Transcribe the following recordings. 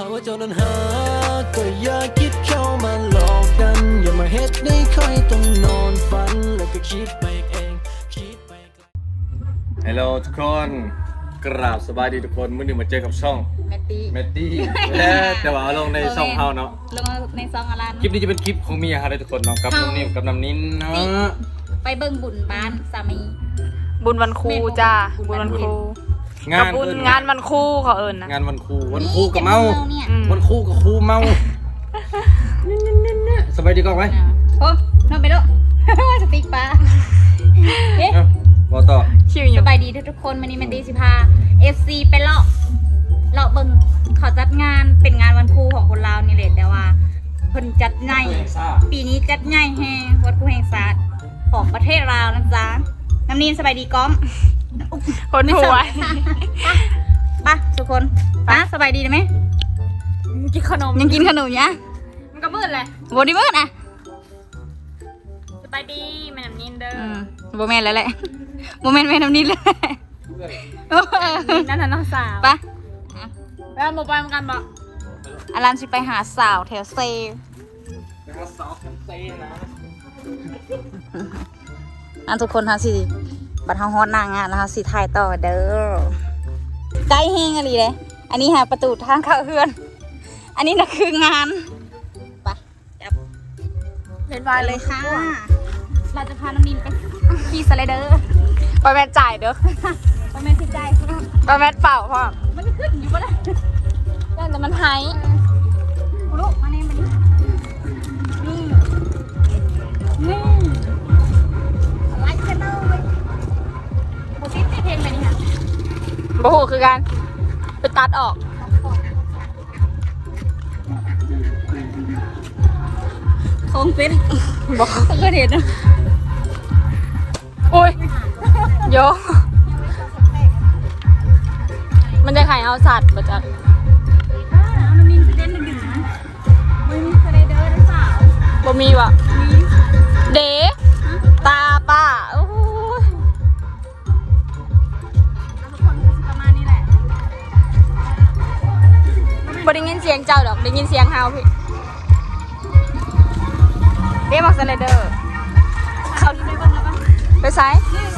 หากว่าเจ้านั้นหา ก็อย่าคิดเข้ามาหลอกกัน อย่ามาเฮ็ดให้ค่อยต้องนอนฝัน แล้วก็คิดไปเองคิดไปไกลฮัลโหลทุกคนกราบสบายดีทุกคนมื่อนี้มาเจอกับช่องแมตตี้เมตตี้และแต่ว่าเอาลงในช่องเฮาเนาะลงในซองอารันคลิปนี้จะเป็นคลิปของเมียครับทุกคนเนาะกับน้องนิ่มกับน้ำนิ้นเนาะไปเบิ่งบุญบ้านสามี บุญวันครูจ้าบุบุญญวัวันนคครูรู งากับนบุญเอิ้งานวันครูเขาเอิญนะ งานวันครูวันครูกับเมาเนี่ยอืม วันครูกับครูเมาสบายดีก่อนไหมอะโอ้นอนไปดูสติ๊กปลาเอ๊ะเอ้าบอกต่อชิวอสยู่บายดีทุกๆคนวันนี้แมตตี้สิพา FC ไปเลาะเลาะเบิ่งเขาจัดงานเป็นงานวันครูของคนลาวนี่แหละแต่ว่าเพิ่นจัดใหญ่ปีนี้จัดใหญ่แฮงวัดครูแห่งศาสตร์ของประเทศลาวนะจ๊ะน้ำนีนสบายดีก้อม คนหัวไปทุกคนป้าสบายดีไหมกินขนมยังกินขนมยังมันก็มืดเลยโบดีเบิร์ดอะสบายดีแม่น้ำนินเด้ออืมโบแมนแล้วแหละโบแมนแม่น้ำนี้เลยนั่นน่ะน้องสาวไปแล้วโมบายเหมือนกันบอกอารันสิไปหาสาวแถวเซอันทุกคนฮะสิ บัตรเฮาฮอดหน้างานแล้วฮะสิถ่ายต่อเด้อใกล้เฮงอะไรเลยอันนี้หาประตูทางเข้าเฮือน อันนี้นะคืองานไปจับเล่นไปไฟเลเลยยค่ะ เราจะพาน้ำนินไปขี่สไลเดอร์ไปแม่จ่ายเด้อไปแม่ที่ใจไปแม่เปล่าพ่อมันจะขึ้นอยู่ปะล่ะแต่มันหายลูกมาเนี่ยมันนี่นี่ เพลงไปนี่ค่ะโอ้โหคือการไปตัดออกคงเป็นบอกก็เห็นนะอุ้ยโยมันจะไข่เอาสัตว์ประจักเอาน้ำมินไปเล่นดึกๆนะไม่มีสไลเดอร์นะสาวบ่มีวะ ได้ยินเสียงเฮาพี่เด๋บอกสไลเดอร์เขาที่ไปเบิ่งแล้วกันไปไซนี่เ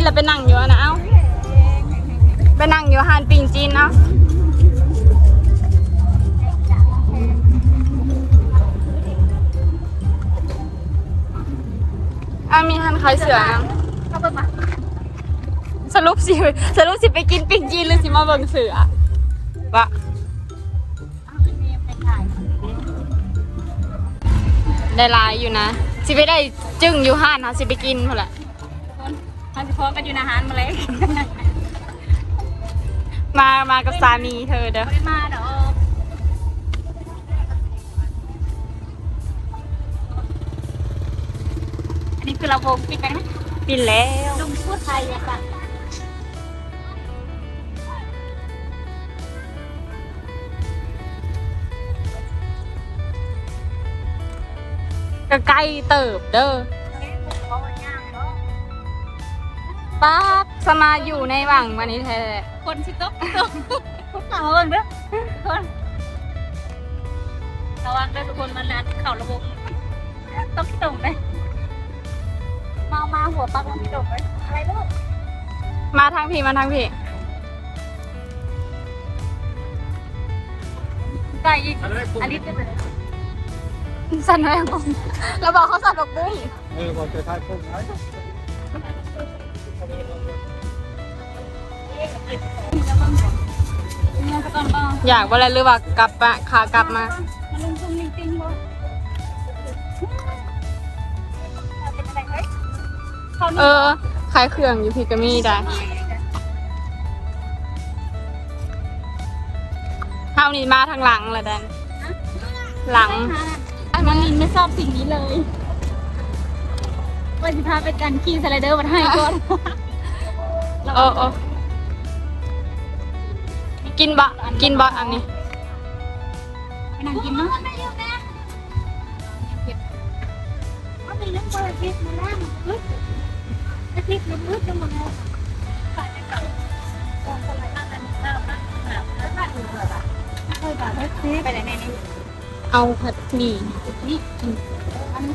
นวกินแล้วไปนั่งอยู่อะนะเอ้าไปนั่งอยู่หานปิงจีนเนาะอะมีหันขายเสือนะสรุปสิสรุปสิไปกินปิงจีนหรือสิมาเบิ่งเสือวะได้ลายอยู่นะ สิไปได้จึงอยู่ห้านนะสิไปกินพอละ มันจะพร้อมกันอยู่ในอาหารมาเลยมามากับสามีเธอเด้อไม่ได้มาดอกอันนี้คือเราโบกปิดไปไหมปินแล้วลุงพูดไทยอะค่ะก็ใกล้เติบเด้อ ป๊าบสมาอยู่ในหวังวันนี้แท้คนชิตบตบพวกเราเบิ่งเด้อทุกคนระวังด้วยทุกคนมันนะเข่าระบบต้องตรงเลยมามาหัวปักลงตรงเลยอะไรลูกมาทางพี่มาทางพี่ไก่อีกอันนี้เป็นสั่นแรงงแล้วบอกเขาสั่นดอกบุ้งเออบอกจะทายพวกไทย เเงินสักก่อนป่ะอยากว่าอะไรหรือว่ากลับมาขากลับมามาลงทุนจริงๆบ่เป็นอะไรเฮ้ยเขาเออขายเครื่องอยู่พี่ก็มีได้เท่านี้มาทางหลังละแดนหลังมันลินไม่ชอบสิ่งนี้เลยวันที่พาไปกันขี่สไลเดอร์มาให้ก่อน เออเออ กินบะกินบะอันนี้ไปนั่งกินเนาะไม่เอะนะเขามีเรื่องคนละทิศมาแล้วอึ๊ดอาทิตย์มันอึดจังหมดเลยไปไหนไหนนี่เอาผัดหมี่นี่อันนี้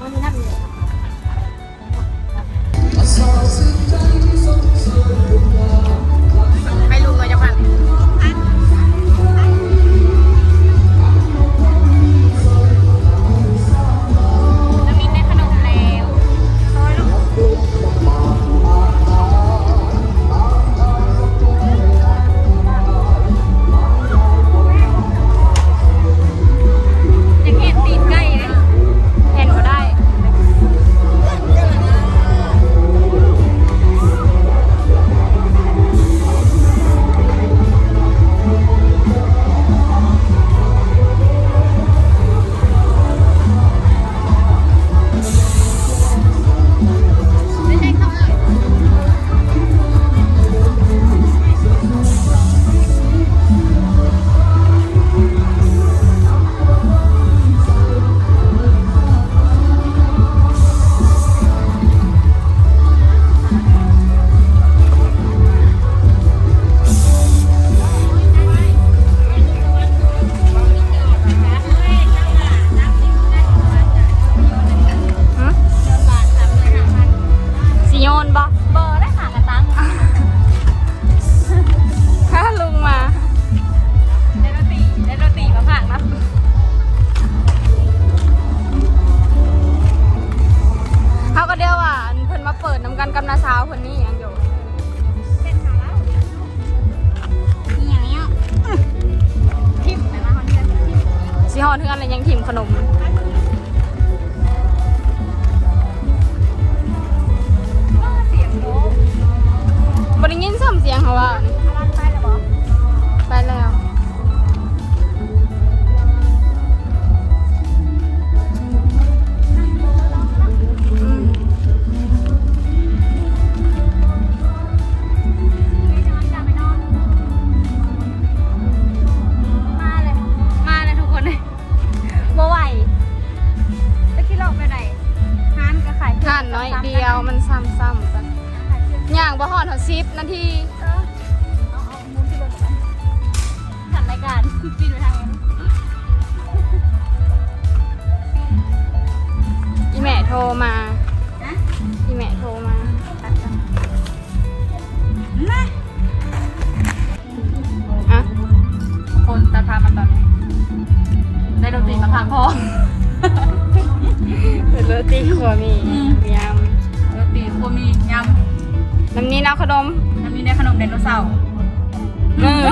มันนั่งอยู่ ไเพิ่นมาเปิดน้ำกันกับนาสาวคนนี้ยังอยู่เส้นหาแล้วนี่อย่างนี้ทิมนะคนนี้ทิมสิฮอนเพื่อนอะไรยังทิมขนมเสียงโบ๊ะบริยินซ้ำเสียงเขาว่า บ่ฮอดเท่าซิปนาทีเออเอาเอามุมที่รถไปจัดรายการปีนไปทางนี้อีแม่โทรมา ได้ขนมไดโนเสาร์อืม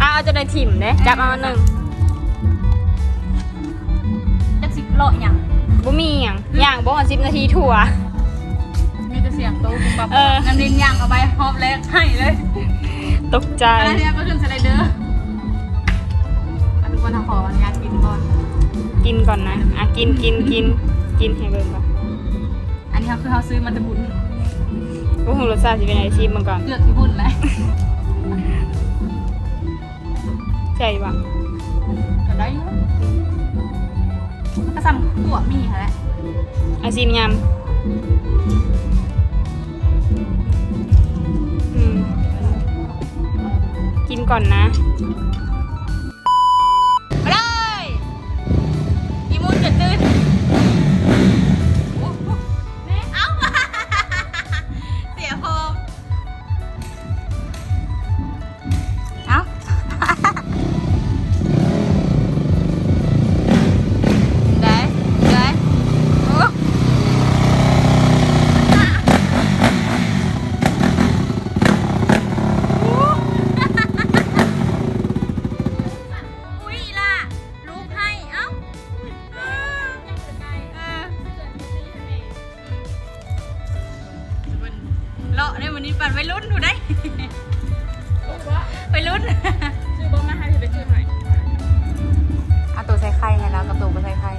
เอาเอาจะได้ถิ่มเด้จับเอามาหนึ่งจักสิบโลอย่างบ่มีหยังย่างบ่ฮอด10นาทีถั่ว มีแต่เสียงตู้ปั๊บเออ น้ำดินย่างเอาไปหอบแรกให้เลยตกใจ อะไรเนี่ยก็ขึ้นสไลเดอร์อะทุกคนทำขออนุญาตกินก่อน กินก่อนนะ อะกินกินกินกินให้เบิ่งก่อน อันนี้เขาคือเขาซื้อมาจะบุญ โอ้โหรสชาติสิเป็นไงชิมมันก่อนเลือกที่บุญเลยใช่ปะก็ได้อยู่ก็สั่งตัวมีค่ะแหละอาชิมยำอืมกินก่อนนะ ในวันนี้ปั่นไปรุ่นดูได้ไปรุ่นชื่อบ้ามาให้ไปชื่อใหม่เอาตัวใส่ไข่ให้แล้วกับตัวไม่ใส่ไข่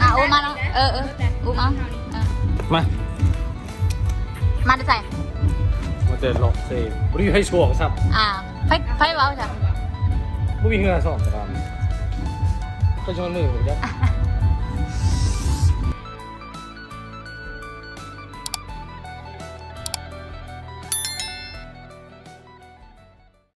อะอุ้มมาแล้วเออเอออุ้มเอาเออมา มาได้ใส่มาเจอหลอกเซฟรีให้ช่วงครับอ่าไฟไฟเบาจ้ะไม่มีเงินสองตามก็ชนมือผมจ้ะ